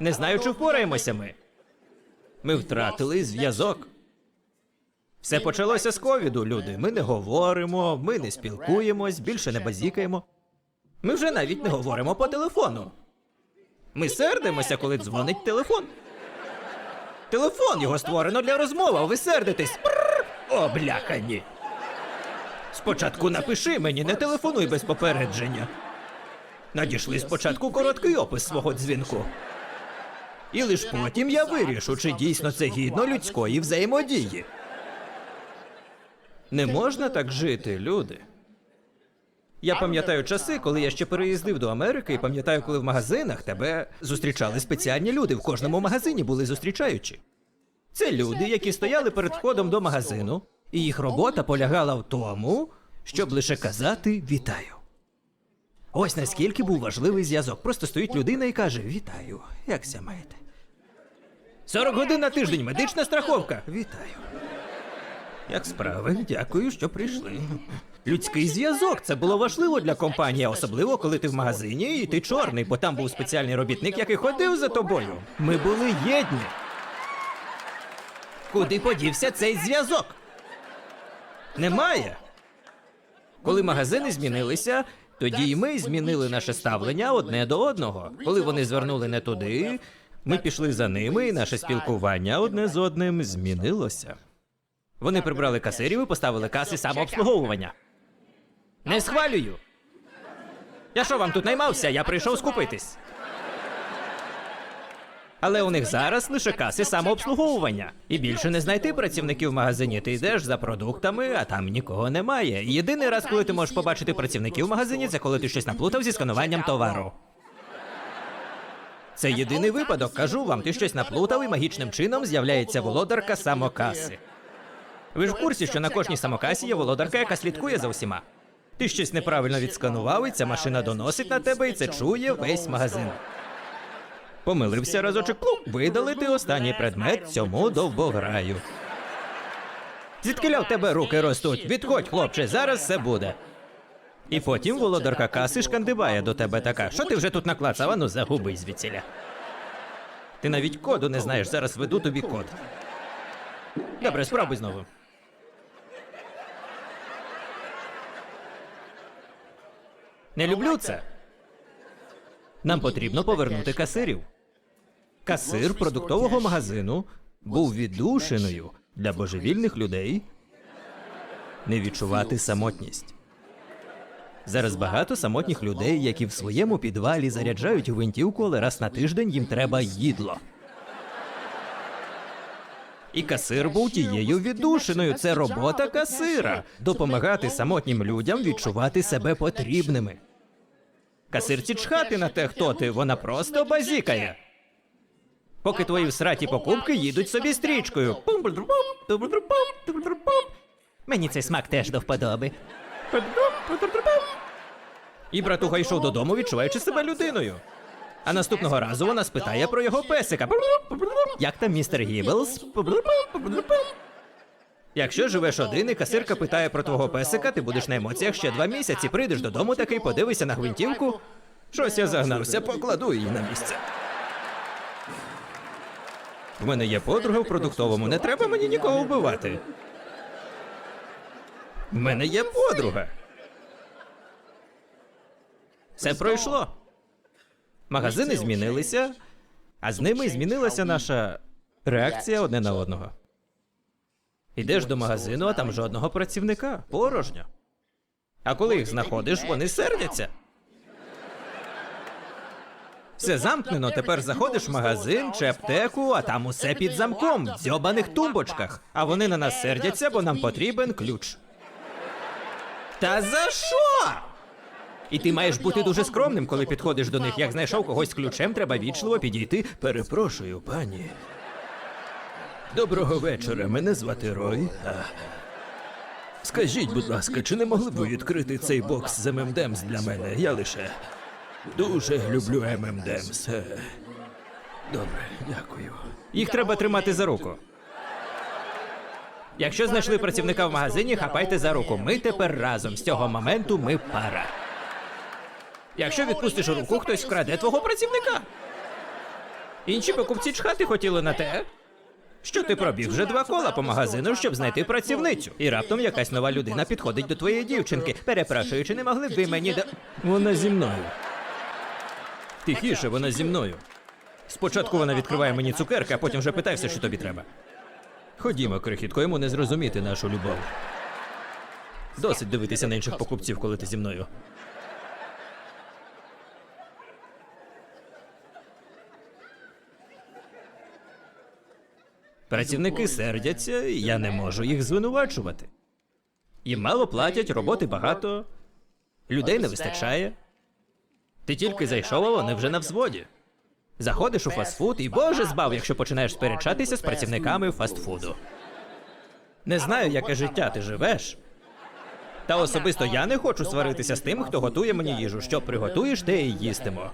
Не знаю, чи впораємося ми. Ми втратили зв'язок. Все почалося з ковіду, люди. Ми не говоримо, ми не спілкуємось, більше не базікаємо. Ми вже навіть не говоримо по телефону. Ми сердимося, коли дзвонить телефон. Телефон його створено для розмови, а ви сердитесь. О, бляха. Спочатку напиши мені, не телефонуй без попередження. Надійшли спочатку короткий опис свого дзвінку. І лиш потім я вирішу, чи дійсно це гідно людської взаємодії. Не можна так жити, люди. Я пам'ятаю часи, коли я ще переїздив до Америки, і пам'ятаю, коли в магазинах тебе зустрічали спеціальні люди. В кожному магазині були зустрічаючі. Це люди, які стояли перед входом до магазину, і їх робота полягала в тому, щоб лише казати вітаю. Ось наскільки був важливий зв'язок. Просто стоїть людина і каже: Вітаю, якся маєте? 40 годин на тиждень, медична страховка. Вітаю. Як справи? Дякую, що прийшли. Людський зв'язок це було важливо для компанії, особливо коли ти в магазині і ти чорний, бо там був спеціальний робітник, який ходив за тобою. Ми були єдні. Куди подівся цей зв'язок? Немає. Коли магазини змінилися, тоді і ми змінили наше ставлення одне до одного. Коли вони звернули не туди, ми пішли за ними, і наше спілкування одне з одним змінилося. Вони прибрали касирів і поставили каси самообслуговування. Не схвалюю. Я що вам тут наймався? Я прийшов скупитись. Але у них зараз лише каси самообслуговування. І більше не знайти працівників в магазині. Ти йдеш за продуктами, а там нікого немає. І Єдиний раз, коли ти можеш побачити працівників в магазині, це коли ти щось наплутав зі скануванням товару. Це єдиний випадок, кажу вам, ти щось наплутав і магічним чином з'являється володарка самокаси. Ви ж в курсі, що на кожній самокасі є володарка, яка слідкує за усіма. Ти щось неправильно відсканував, і ця машина доносить на тебе, і це чує весь магазин. Помилився разочок, плуп, видалити останній предмет цьому довбограю. Звідкиля в тебе руки ростуть? Відходь, хлопче, зараз все буде. І потім володарка каси шкандибає до тебе така. Що ти вже тут наклацав? Ану, загуби звідсіля. Ти навіть коду не знаєш, зараз веду тобі код. Добре, спробуй знову. Не люблю це. Нам потрібно повернути касирів. Касир продуктового магазину був віддушиною для божевільних людей не відчувати самотність. Зараз багато самотніх людей, які в своєму підвалі заряджають гвинтівку, але раз на тиждень їм треба їдло. І касир був тією віддушиною. Це робота касира допомагати самотнім людям відчувати себе потрібними. Касирці чхати на те, хто ти, вона просто базікає. Поки твої всраті покупки їдуть собі стрічкою. Мені цей смак теж до вподоби. І братуха йшов додому, відчуваючи себе людиною. А наступного разу вона спитає про його песика. Як там містер Гіблс? Якщо живеш один і касирка питає про твого песика, ти будеш на емоціях ще два місяці. Прийдеш додому такий, подивишся на гвинтівку. Щось я загнався, покладу її на місце. В мене є подруга в продуктовому, не треба мені нікого вбивати. В мене є подруга. Все пройшло. Магазини змінилися, а з ними змінилася наша реакція одне на одного. Ідеш до магазину, а там жодного працівника. Порожньо. А коли їх знаходиш, вони сердяться. Все замкнено, тепер заходиш в магазин чи аптеку, а там усе під замком, в дзьобаних тумбочках. А вони на нас сердяться, бо нам потрібен ключ. Та за що? І ти маєш бути дуже скромним, коли підходиш до них. Як знайшов когось з ключем, треба вічливо підійти. Перепрошую, пані. Доброго вечора, мене звати Рой. А, Скажіть, будь ласка, чи не могли б ви відкрити цей бокс з ММДМС для мене? Я лише дуже люблю ММДМС. Е, Добре, дякую. Їх треба тримати за руку. Якщо знайшли працівника в магазині, хапайте за руку. Ми тепер разом. З цього моменту ми пара. Якщо відпустиш руку, хтось вкраде твого працівника. Інші покупці чхати хотіли на те. Що ти пробіг вже два кола по магазину, щоб знайти працівницю. І раптом якась нова людина підходить до твоєї дівчинки. Перепрошую, чи не могли б ви мені да. Вона зі мною. Тихіше, вона зі мною. Спочатку вона відкриває мені цукерки, а потім вже питає все, що тобі треба. Ходімо, крихітко, йому не зрозуміти нашу любов. Досить дивитися на інших покупців, коли ти зі мною. Працівники сердяться, я не можу їх звинувачувати. Їм мало платять, роботи багато, людей не вистачає. Ти тільки зайшов, а вони вже на взводі. Заходиш у фастфуд і боже збав, якщо починаєш сперечатися з працівниками фастфуду. Не знаю, яке життя ти живеш. Та особисто я не хочу сваритися з тим, хто готує мені їжу. Що приготуєш, те і їстимо.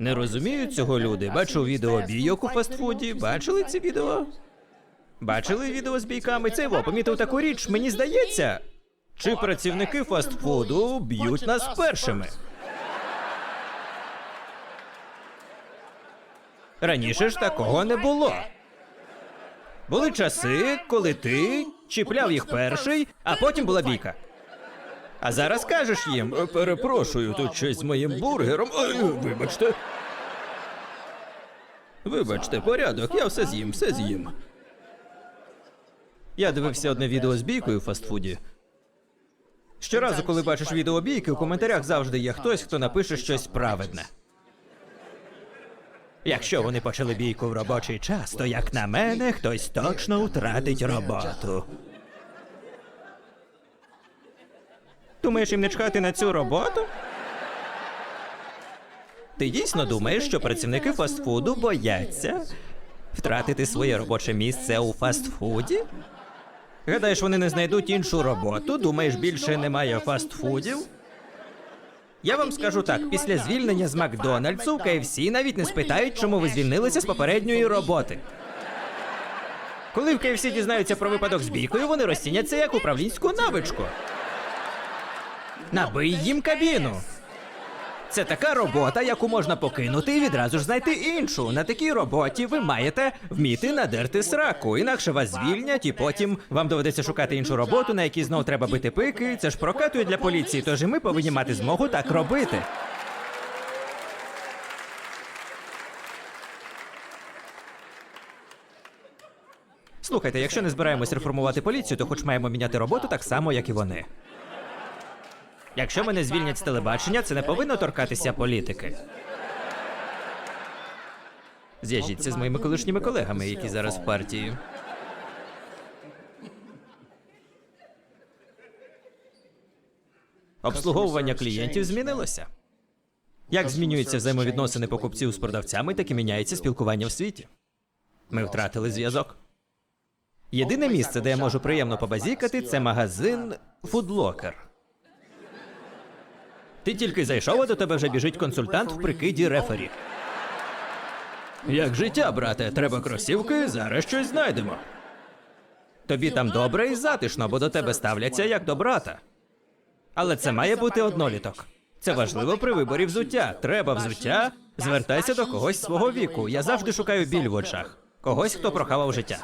Не розуміють цього люди. Бачу відео бійок у фастфуді. Бачили ці відео? Бачили відео з бійками? Це во, помітив таку річ, мені здається. Чи працівники фастфуду б'ють нас першими? Раніше ж такого не було. Були часи, коли ти чіпляв їх перший, а потім була бійка. А зараз кажеш їм: «Е, перепрошую, тут щось з моїм бургером. Ой, вибачте. Вибачте, порядок, я все з'їм, все з'їм. Я дивився одне відео з бійкою в фастфуді. Щоразу, коли бачиш відео бійки, у коментарях завжди є хтось, хто напише щось праведне. Якщо вони почали бійку в робочий час, то як на мене, хтось точно втратить роботу. Думаєш їм не чхати на цю роботу? Ти дійсно думаєш, що працівники фастфуду бояться втратити своє робоче місце у фастфуді? Гадаєш, вони не знайдуть іншу роботу? Думаєш, більше немає фастфудів? Я вам скажу так: після звільнення з Макдональдсу в KFC навіть не спитають, чому ви звільнилися з попередньої роботи. Коли в KFC дізнаються про випадок з бійкою, вони розцінять це як управлінську навичку. Набий їм кабіну. Це така робота, яку можна покинути і відразу ж знайти іншу. На такій роботі ви маєте вміти надерти сраку, інакше вас звільнять, і потім вам доведеться шукати іншу роботу, на якій знов треба бити пики. Це ж прокатує для поліції, тож і ми повинні мати змогу так робити. Слухайте, якщо не збираємось реформувати поліцію, то хоч маємо міняти роботу так само, як і вони. Якщо мене звільнять з телебачення, це не повинно торкатися політики. Зв'яжіться з моїми колишніми колегами, які зараз в партії. Обслуговування клієнтів змінилося. Як змінюються взаємовідносини покупців з продавцями, так і міняється спілкування в світі. Ми втратили зв'язок. Єдине місце, де я можу приємно побазікати, це магазин Фудлокер. Ти тільки зайшов, а до тебе вже біжить консультант в прикиді рефері. Як життя, брате, треба кросівки, зараз щось знайдемо. Тобі там добре і затишно, бо до тебе ставляться як до брата. Але це має бути одноліток. Це важливо при виборі взуття. Треба взуття, звертайся до когось свого віку. Я завжди шукаю біль в очах. Когось, хто прохавав життя.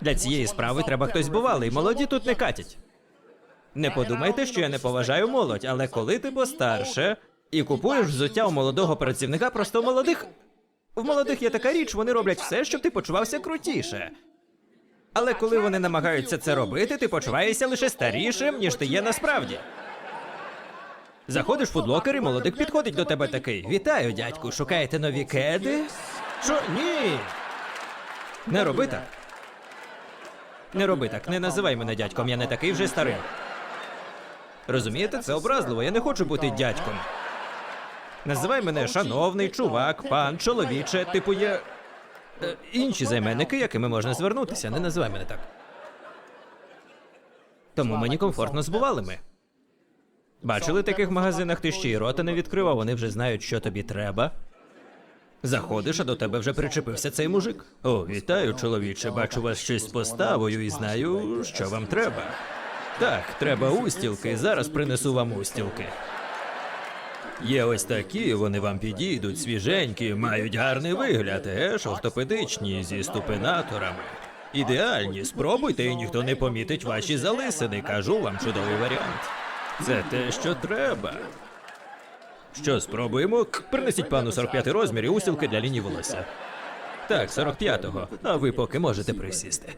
Для цієї справи треба хтось бувалий. Молоді тут не катять. Не подумайте, що я не поважаю молодь, але коли ти постарше і купуєш взуття у молодого працівника, просто молодих. В молодих є така річ, вони роблять все, щоб ти почувався крутіше. Але коли вони намагаються це робити, ти почуваєшся лише старішим, ніж ти є насправді. Заходиш в фудлокер, і молодик підходить до тебе такий. Вітаю, дядьку, шукаєте нові кеди? Що? Ні. Не роби так. Не роби так, не називай мене дядьком, я не такий вже старий. Розумієте, це образливо, я не хочу бути дядьком. Називай мене шановний, чувак, пан, чоловіче, типу є. е, інші займенники, якими можна звернутися, не називай мене так. Тому мені комфортно з бувалими. Бачили в таких магазинах, ти ще й рота не відкрив, а вони вже знають, що тобі треба. Заходиш, а до тебе вже причепився цей мужик. О, вітаю, чоловіче. Бачу вас щось з поставою і знаю, що вам треба. Так, треба устілки. Зараз принесу вам устілки. Є ось такі, вони вам підійдуть, свіженькі, мають гарний вигляд, еш, ортопедичні, зі ступенаторами. Ідеальні, спробуйте, і ніхто не помітить ваші залисини. Кажу вам чудовий варіант. Це те, що треба. Що, спробуємо? К, Принесіть пану 45 розмір і устілки для лінії волосся. Так, 45-го. А ви поки можете присісти.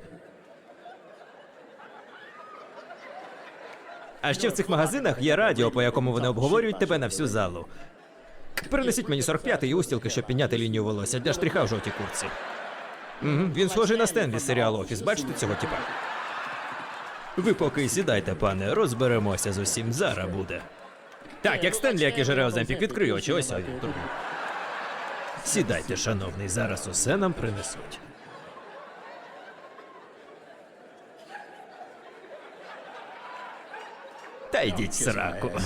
А ще в цих магазинах є радіо, по якому вони обговорюють тебе на всю залу. Принесіть мені 45-й і устілки, щоб підняти лінію волосся для штриха в жовтій курці. Угу, він схожий на Стенлі з серіалу Офіс. Бачите цього типа? Ви поки сідайте, пане, розберемося з усім. Зараз буде. Так, як Стенлі, який жере Оземпік, відкрий очі, ось. Сідайте, шановний, зараз усе нам принесуть. Та йдіть сраку.